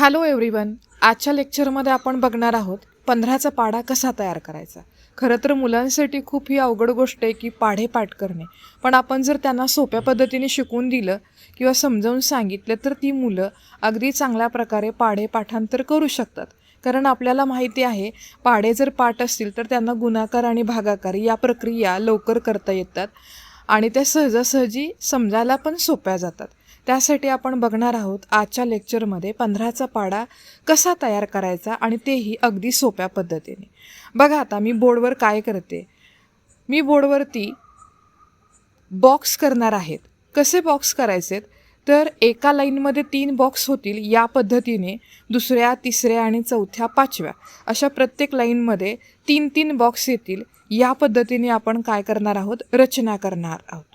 Hello everyone आजच्या लेक्चरमध्ये आपण बघणार आहोत पंधराचा पाढा कसा तयार करायचा. खरं तर मुलांसाठी खूप ही अवघड गोष्ट आहे की पाढे पाठ करणे. पण आपण जर त्यांना सोप्या पद्धतीने शिकवून दिलं किंवा समजावून सांगितलं तर ती मुलं अगदी चांगल्या प्रकारे पाढे पाठांतर करू शकतात. कारण आपल्याला माहिती आहे पाढे जर पाठ असतील तर त्यांना गुणाकार आणि भागाकार या प्रक्रिया लवकर करता येतात आणि त्या सहजासहजी समजायला पण सोप्या जातात. त्यासाठी आपण बघणार आहोत आजच्या लेक्चरमध्ये पंधराचा पाडा कसा तयार करायचा आणि तेही अगदी सोप्या पद्धतीने. बघा आता मी बोर्डवर काय करते. मी बोर्डवरती बॉक्स करणार आहेत. कसे बॉक्स करायचेत तर एका लाईनमध्ये तीन बॉक्स होतील या पद्धतीने दुसऱ्या तिसऱ्या आणि चौथ्या पाचव्या. अशा प्रत्येक लाईनमध्ये तीन तीन बॉक्स येतील. या पद्धतीने आपण काय करणार आहोत? रचना करणार आहोत.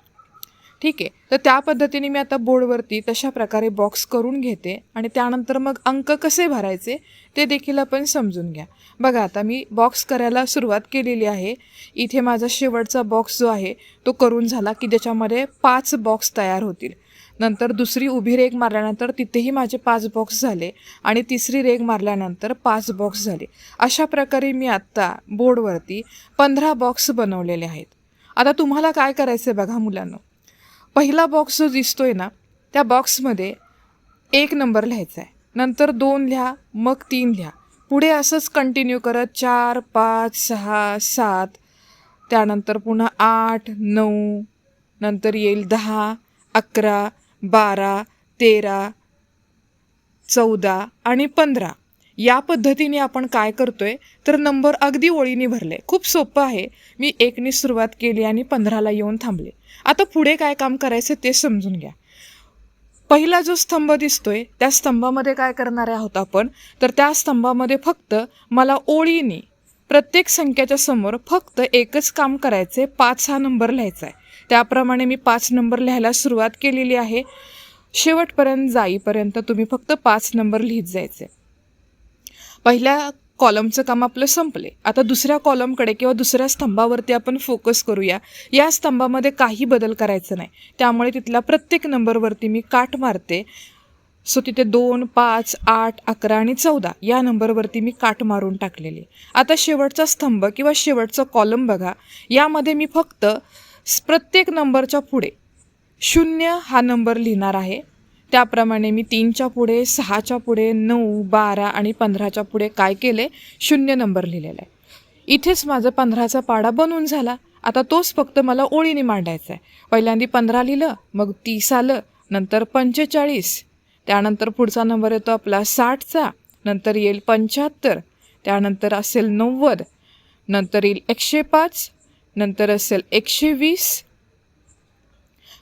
ठीक आहे. तर त्या पद्धतीने मी आता बोर्डवरती तशा प्रकारे बॉक्स करून घेते आणि त्यानंतर मग अंक कसे भरायचे ते देखील आपण समजून घ्या. बघा आता मी बॉक्स करायला सुरुवात केलेली आहे. इथे माझा शेवटचा बॉक्स जो आहे तो करून झाला की ज्याच्यामध्ये पाच बॉक्स तयार होतील. नंतर दुसरी उभी रेग मारल्यानंतर तिथेही माझे पाच बॉक्स झाले आणि तिसरी रेग मारल्यानंतर पाच बॉक्स झाले. अशा प्रकारे मी आत्ता बोर्डवरती पंधरा बॉक्स बनवलेले आहेत. आता तुम्हाला काय करायचं आहे बघा मुलांना? पहिला बॉक्स जो दिसतोय ना त्या बॉक्समध्ये एक नंबर लिहायचा आहे नंतर दोन लिहा मग तीन लिहा. पुढे असंच कंटिन्यू करत चार पाच सहा सात. त्यानंतर पुन्हा आठ नऊ. नंतर येईल दहा अकरा बारा तेरा चौदा आणि पंधरा. या पद्धतीने आपण काय करतोय तर नंबर अगदी ओळीने भरले. खूप सोपं आहे. मी एकने सुरुवात केली आणि पंधराला येऊन थांबले. आता पुढे काय काम करायचं ते समजून घ्या. पहिला जो स्तंभ दिसतोय त्या स्तंभामध्ये काय करणार आहोत आपण? तर त्या स्तंभामध्ये फक्त मला ओळीने प्रत्येक संख्याच्या समोर फक्त एकच काम करायचे पाच हा नंबर लिहायचा आहे त्याप्रमाणे मी पाच नंबर लिहायला सुरुवात केलेली आहे. शेवटपर्यंत जाईपर्यंत तुम्ही फक्त पाच नंबर लिहित जायचे पहिल्या कॉलमचं काम आपलं संपले. आता दुसऱ्या कॉलमकडे किंवा दुसऱ्या स्तंभावरती आपण फोकस करूया. या स्तंभामध्ये काही बदल करायचं नाही. त्यामुळे तिथल्या प्रत्येक नंबरवरती मी काट मारते. सो तिथे दोन पाच आठ अकरा आणि चौदा या नंबरवरती मी काट मारून टाकलेली. आता शेवटचा स्तंभ किंवा शेवटचा कॉलम बघा. यामध्ये मी फक्त प्रत्येक नंबरच्या पुढे शून्य हा नंबर लिहिणार आहे. त्याप्रमाणे मी तीनच्या पुढे सहाच्या पुढे नऊ बारा आणि पंधराच्या पुढे काय केले? शून्य नंबर लिहिलेला आहे. इथेच माझा पंधराचा पाडा बनून झाला. आता तोच फक्त मला ओळीने मांडायचा आहे. पहिल्यांदा पंधरा लिहिलं मग तीस आलं नंतर पंचेचाळीस. त्यानंतर पुढचा नंबर येतो आपला साठचा नंतर येईल पंच्याहत्तर. त्यानंतर असेल नव्वद नंतर येईल एकशे पाच नंतर असेल एकशे वीस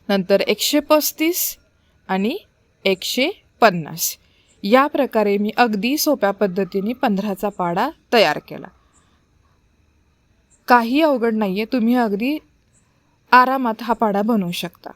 नंतर एकशे पस्तीस आणि एकशे पन्नास. या प्रकारे मी अगदी सोप्या पद्धतीने पंधराचा पाडा तयार केला. काही अवघड नाही आहे तुम्ही अगदी आरामात हा पाडा बनवू शकता.